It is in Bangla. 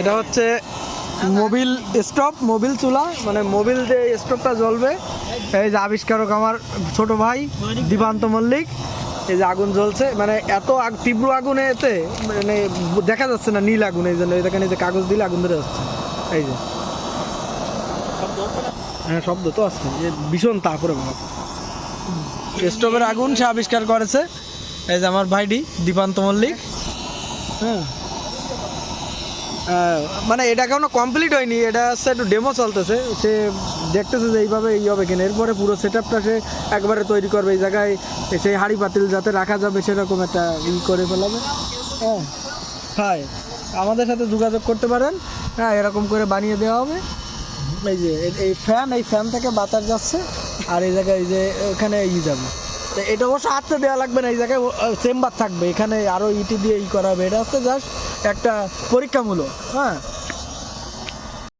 এটা হচ্ছে মোবিল স্টোভ মোবিল চুলা মানে মোবিল যে স্টোভটা জ্বলবে। এই যে আবিষ্কারক আমার ছোট ভাই, দীপান্ত মল্লিক, এই যে আগুন জ্বলছে। মানে এত তীব্র আগুনে এতে মানে দেখা যাচ্ছে না নীল আগুন, এই জন্য এই যে কাগজ দিলে আগুন ধরে যাচ্ছে এই যে। হ্যাঁ শব্দ তো আসছে যে ভীষণ তাপরে স্টোভের আগুন সে আবিষ্কার করেছে। এই যে আমার ভাইডি দীপান্ত মল্লিক। হ্যাঁ। মানে এটা এখনও কমপ্লিট হয়নি, এটা হচ্ছে একটু ডেমো চলতেছে, সে দেখতেছে যে এইভাবে এই হবে কিনা। এরপরে পুরো সেট আপটা সে একবারে তৈরি করবে, এই জায়গায় সেই হাড়ি পাতিল যাতে রাখা যাবে, সেরকম একটা ই করে ফেলাবে। হ্যাঁ হ্যাঁ আমাদের সাথে যোগাযোগ করতে পারেন। হ্যাঁ এরকম করে বানিয়ে দেওয়া হবে। এই যে, এই ফ্যান এই ফ্যান থেকে বাতাস যাচ্ছে, আর এই জায়গায় এই যে, এখানে ই যাবে। তো এটা অবশ্য হাতে দেওয়া লাগবে না, এই জায়গায় চেম্বার থাকবে। এখানে আরও ইটি দিয়ে ই করা হবে। এটা হচ্ছে জাস্ট একটা পরীক্ষামূলক হ্যাঁ?